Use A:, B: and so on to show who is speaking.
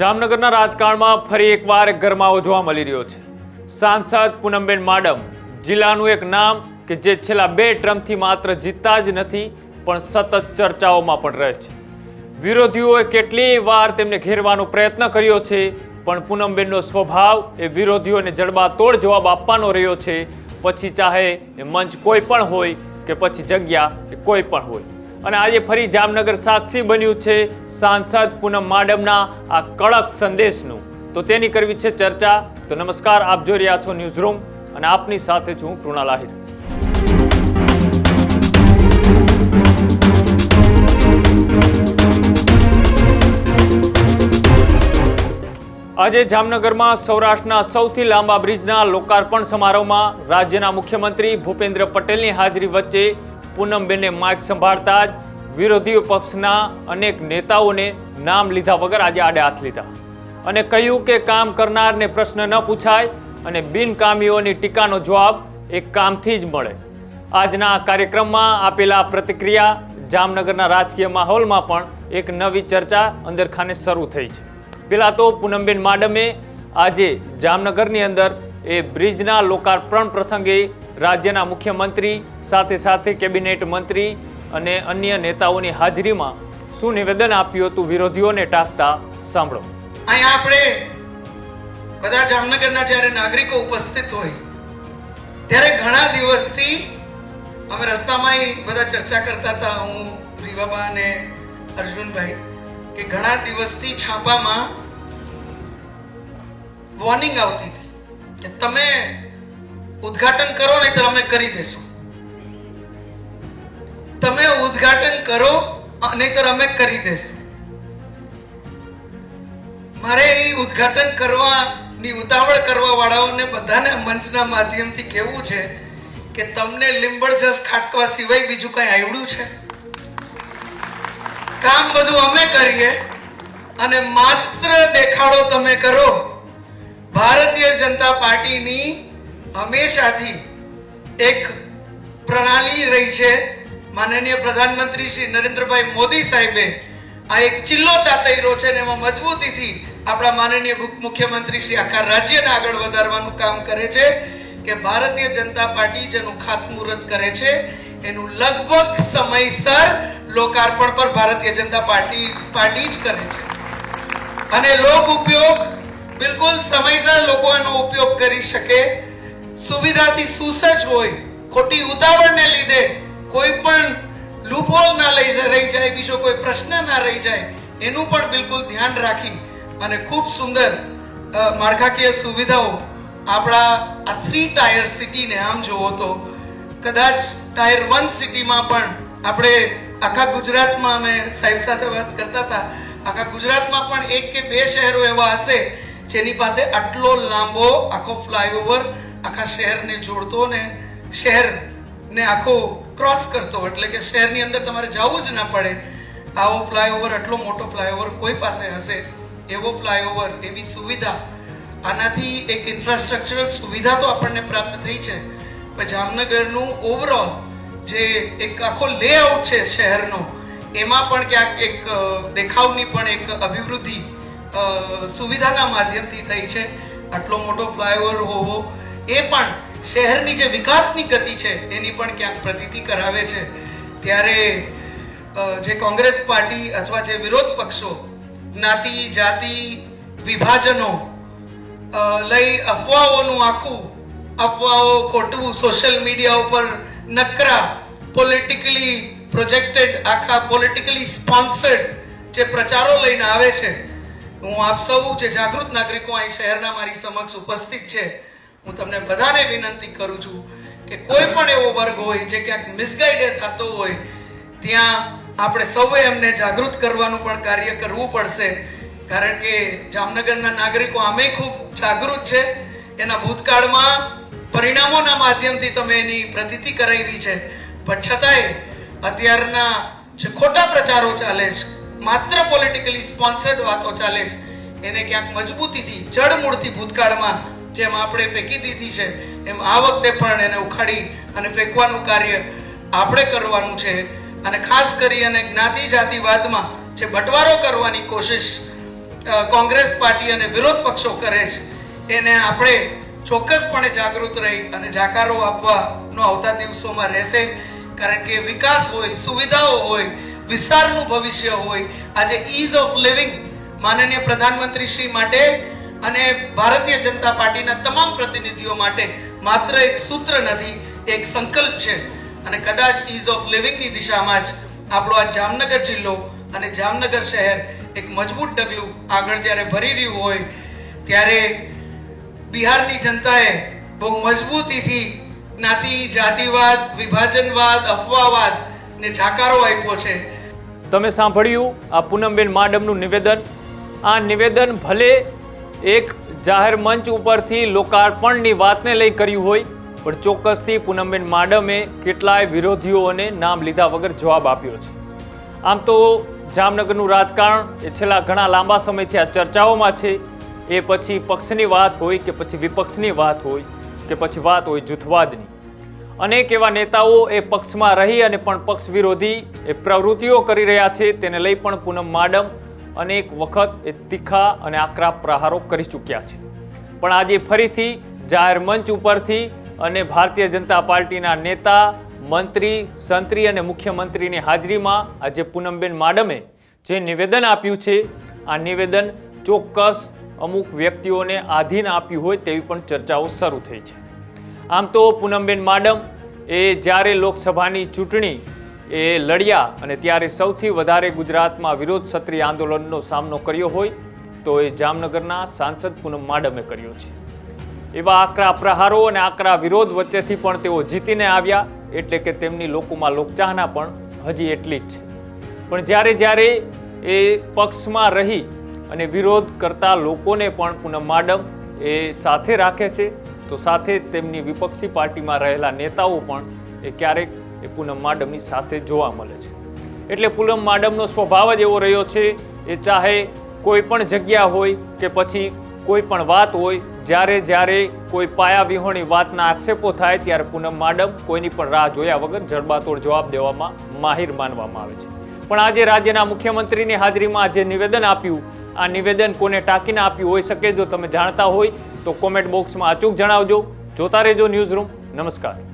A: જામનગરના રાજકારણમાં ફરી એકવાર ગરમાવો જોવા મળી રહ્યો છે. સાંસદ પૂનમબેન માડમ જિલ્લાનું એક નામ કે જે છેલ્લા બે ટ્રમ્પથી માત્ર જીતતા જ નથી, પણ સતત ચર્ચાઓમાં પણ રહે છે. વિરોધીઓએ કેટલીય વાર તેમને ઘેરવાનો પ્રયત્ન કર્યો છે, પણ પૂનમબેનનો સ્વભાવ એ વિરોધીઓને જડબાતોડ જવાબ આપવાનો રહ્યો છે. પછી ચાહે એ મંચ કોઈ પણ હોય કે પછી જગ્યા કે કોઈ પણ હોય. અને આજે ફરી જામનગર સાક્ષી બન્યું છે સાંસદ પૂનમ માડમના આ કડક સંદેશનું. તો તેની કરવી છે ચર્ચા. તો નમસ્કાર, આપ જોઈ રહ્યા છો ન્યૂઝ રૂમ અને આપની સાથે છું કૃણાલ આહિર. આજે જામનગરમાં સૌરાષ્ટ્રના સૌથી લાંબા બ્રિજના લોકાર્પણ સમારોહમાં રાજ્યના મુખ્યમંત્રી ભૂપેન્દ્ર પટેલની હાજરી વચ્ચે પૂનમબેને માઇક સંભાળતા જ વિરોધી પક્ષના અનેક નેતાઓને નામ લીધા વગર આજે આડે હાથ લીધા. અને કહ્યું કે કામ કરનારને પ્રશ્ન ન પૂછાય અને બિનકામીઓની ટીકાનો જવાબ એ કામથી જ મળે. આજના કાર્યક્રમમાં આપેલા પ્રતિક્રિયા જામનગરના રાજકીય માહોલમાં પણ એક નવી ચર્ચા અંદરખાને શરૂ થઈ છે. પહેલાં તો પૂનમબેન માડમે આજે જામનગરની અંદર એ બ્રિજના લોકાર્પણ પ્રસંગે રાજ્યના મુખ્યમંત્રી, સાથે સાથે કેબિનેટ મંત્રી અને અન્ય નેતાઓની હાજરીમાં શું નિવેદન આપ્યું હતું. વિરોધીઓને ટાંકતા સાંભળો.
B: અહીંયા આપણે બધા જામનગરના જ્યારે નાગરિકો ઉપસ્થિત હોય, ત્યારે ઘણા દિવસથી અમે રસ્તામાં બધા ચર્ચા કરતા હતા. હું રીવાબા અને અર્જુનભાઈ, કે ઘણા દિવસથી છાપામાં વોર્નિંગ આવતી હતી. કે તમે ઉદ્ઘાટન કરો નહીં તો અમે કરી દેશું. તમે ઉદ્ઘાટન કરો નહીતર અમે કરી દેશું. મારે એ ઉદ્ઘાટન કરવાની ઉતાવળ કરવા વાળાઓને બધાને મંચના માધ્યમથી કહેવું છે કે તમને લીંબડ જસ ખાટવા સિવાય બીજું કઈ આવડ્યું છે? કામ બધું અમે કરીએ અને માત્ર દેખાડો તમે કરો. ભારતીય જનતા પાર્ટીની હંમેશાથી એક પ્રણાલી રહી છે. માનનીય પ્રધાનમંત્રી શ્રી નરેન્દ્રભાઈ મોદી સાહેબે આ એક ચિલ્લો ચાતર્યો છે ને એમાં મજબૂતીથી આપણા માનનીય મુખ્યમંત્રી શ્રી આખા રાજ્યને આગળ વધારવાનું કામ કરે છે કે ભારતીય જનતા પાર્ટી જેનું ખાતમુહૂર્ત કરે છે. એનું લગભગ સમયસર લોકાર્પણ પર ભારતીય જનતા પાર્ટી પાર્ટી જ કરે છે. અને લોક ઉપયોગ બિલકુલ સમયસર લોકો એનો ઉપયોગ કરી શકે. સુવિધાથી સુસજ્જ હોય, ખોટી ઉતાવળને લીધે કોઈ પણ લૂપહોલ ના લઈ રહી જાય, બીજો કોઈ પ્રશ્ન ના રહી જાય, એનું પણ બિલકુલ ધ્યાન રાખી અને ખૂબ સુંદર માળખાકીય સુવિધાઓ આપણા આ થ્રી ટાયર સિટીને આમ જોવો તો, કદાચ ટાયર વન સિટીમાં પણ આપણે આખા ગુજરાતમાં અમે સાહેબ સાથે વાત કરતા હતા. આખા ગુજરાતમાં પણ એક કે બે શહેરો એવા હશે જેની પાસે આટલો લાંબો આખો ફ્લાયઓવર આખા શહેરને જોડતો ને શહેરને આખો ક્રોસ કરતો એટલે કે શહેરની અંદર તમારે જવું જ ના પડે. આવો ફ્લાયઓવર, આટલો મોટો ફ્લાયઓવર કોઈ પાસે હશે? એવો ફ્લાયઓવર, એવી સુવિધા. આનાથી એક ઇન્ફ્રાસ્ટ્રક્ચરલ સુવિધા તો આપણને પ્રાપ્ત થઈ છે. પણ જામનગરનું ઓવરઓલ જે એક આખો લેઆઉટ છે શહેરનો, એમાં પણ ક્યાંક એક દેખાવની પણ એક અભિવૃદ્ધિ સુવિધાના માધ્યમથી થઈ છે. આટલો મોટો ફ્લાયઓવર હોવો, એ પણ શહેરની જે વિકાસની ગતિ છે, એની પણ ક્યાંક પ્રતીતિ કરાવે છે. ત્યારે જે કોંગ્રેસ પાર્ટી અથવા જે વિરોધ પક્ષો, જ્ઞાતિ, જાતિ, વિભાજનો લઈ અફવાઓનું આખું, અફવાઓ ખોટું સોશિયલ મીડિયા ઉપર નકરા, પોલિટિકલી પ્રોજેક્ટેડ, આખા પોલિટિકલી સ્પોન્સર્ડ જે પ્રચારો લઈને આવે છે હું આપ સૌ જે જાગૃત નાગરિકો અહીં શહેરના મારી સમક્ષ ઉપસ્થિત છે, હું તમને બધાને વિનંતી કરું છું કે કોઈ પણ એવો વર્ગ હોય જે ક્યાંક મિસગાઈડે થતો હોય, ત્યાં આપણે સૌએ એમને જાગૃત કરવાનું પણ કાર્ય કરવું પડશે. કારણ કે જામનગરના નાગરિકો આમે ખૂબ જાગૃત છે. એના ભૂતકાળમાં પરિણામોના માધ્યમથી તમે એની પ્રતીતિ કરાવી છે. પણ છતાંય અત્યારના જે ખોટા પ્રચારો ચાલે છે માત્ર પોલિટિકલી સ્પોન્સર્ડ વાતો ચાલે છે. એને ક્યાંક મજબૂતીથી, જડમૂળથી ભૂતકાળમાં જેમ આપણે ફેંકી દીધી છે, એમ આ વખતે પણ એને ઉખાડી અને ફેંકવાનું કાર્ય આપણે કરવાનું છે. અને ખાસ કરી અને જ્ઞાતિ જાતિવાદમાં જે બટવારો કરવાની કોશિશ કોંગ્રેસ પાર્ટી અને વિરોધ પક્ષો કરે છે, એને આપણે ચોક્કસપણે જાગૃત રહી અને જાકારો આપવાનો આવતા દિવસોમાં રહેશે. કારણ કે વિકાસ હોય, સુવિધાઓ હોય વિસ્તારનું ભવિષ્ય હોય, આજે ઇઝ ઓફ લિવિંગ માનનીય પ્રધાનમંત્રી શ્રી માટે અને ભારતીય જનતા પાર્ટીના તમામ પ્રતિનિધિઓ માટે માત્ર એક સૂત્ર નથી, એક સંકલ્પ છે. અને કદાચ ઇઝ ઓફ લિવિંગની દિશામાં જ આપણો આ જામનગર જિલ્લો અને જામનગર શહેર એક મજબૂત ડગલું આગળ જ્યારે ભરી રહ્યું હોય, ત્યારે બિહારની જનતાએ બહુ મજબૂતીથી જ્ઞાતિ, જાતિવાદ, વિભાજનવાદ, અફવાવાદ ને જાકારો આપ્યો છે.
A: તમે સાંભળ્યું આ પૂનમબેન માડમનું નિવેદન? આ નિવેદન ભલે એક જાહેર મંચ ઉપરથી લોકાર્પણની વાતને લઈ કર્યું હોય, પણ ચોક્કસથી પૂનમબેન માડમે કેટલાય વિરોધીઓને નામ લીધા વગર જવાબ આપ્યો છે. આમ તો જામનગરનું રાજકારણ એ છેલ્લા ઘણા લાંબા સમયથી આ ચર્ચાઓમાં છે. એ પછી પક્ષની વાત હોય કે પછી વિપક્ષની વાત હોય, કે પછી વાત હોય જૂથવાદની. અનેક એવા નેતાઓ એ પક્ષમાં રહી અને પણ પક્ષ વિરોધી એ પ્રવૃત્તિઓ કરી રહ્યા છે. તેને લઈ પણ પૂનમ માડમ અનેક વખત એ તીખા અને આકરા પ્રહારો કરી ચૂક્યા છે. પણ આજે ફરીથી જાહેર મંચ ઉપરથી અને ભારતીય જનતા પાર્ટીના નેતા, મંત્રી, સંત્રી અને મુખ્યમંત્રીની હાજરીમાં આજે પૂનમબેન માડમે જે નિવેદન આપ્યું છે, આ નિવેદન ચોક્કસ અમુક વ્યક્તિઓને આધીન આપ્યું હોય તેવી પણ ચર્ચાઓ શરૂ થઈ છે. આમ તો પૂનમબેન માડમ એ જ્યારે લોકસભાની ચૂંટણી એ લડ્યા અને ત્યારે સૌથી વધારે ગુજરાતમાં વિરોધ ક્ષત્રિય આંદોલનનો સામનો કર્યો હોય, તો એ જામનગરના સાંસદ પૂનમ માડમે કર્યો છે. એવા આકરા પ્રહારો અને આકરા વિરોધ વચ્ચેથી પણ તેઓ જીતીને આવ્યા, એટલે કે તેમની લોકોમાં લોકચાહના પણ હજી એટલી જ છે. પણ જ્યારે જ્યારે એ પક્ષમાં રહી અને વિરોધ કરતા લોકોને પણ પૂનમ માડમ એ સાથે રાખે છે તો સાથે તેમની વિપક્ષી પાર્ટીમાં રહેલા નેતાઓ પણ એ ક્યારેક એ પૂનમ માડમની સાથે જોવા મળે છે. એટલે પૂનમ માડમનો સ્વભાવ જ એવો રહ્યો છે, એ ચાહે કોઈ પણ જગ્યા હોય કે પછી કોઈ પણ વાત હોય, જ્યારે જ્યારે કોઈ પાયા વિહોણી વાતના આક્ષેપો થાય ત્યારે પૂનમ માડમ કોઈની પણ રાહ જોયા વગર જડબાતોડ જવાબ દેવામાં માહિર માનવામાં આવે છે. પણ આજે રાજ્યના મુખ્યમંત્રીની હાજરીમાં જે નિવેદન આપ્યું આ નિવેદન કોને ટાંકીને આપ્યું હોઈ શકે જો તમે જાણતા હોય તો કોમેન્ટ બોક્સમાં અચૂક જણાવજો. જોતા રહેજો ન્યૂઝ રૂમ. નમસ્કાર.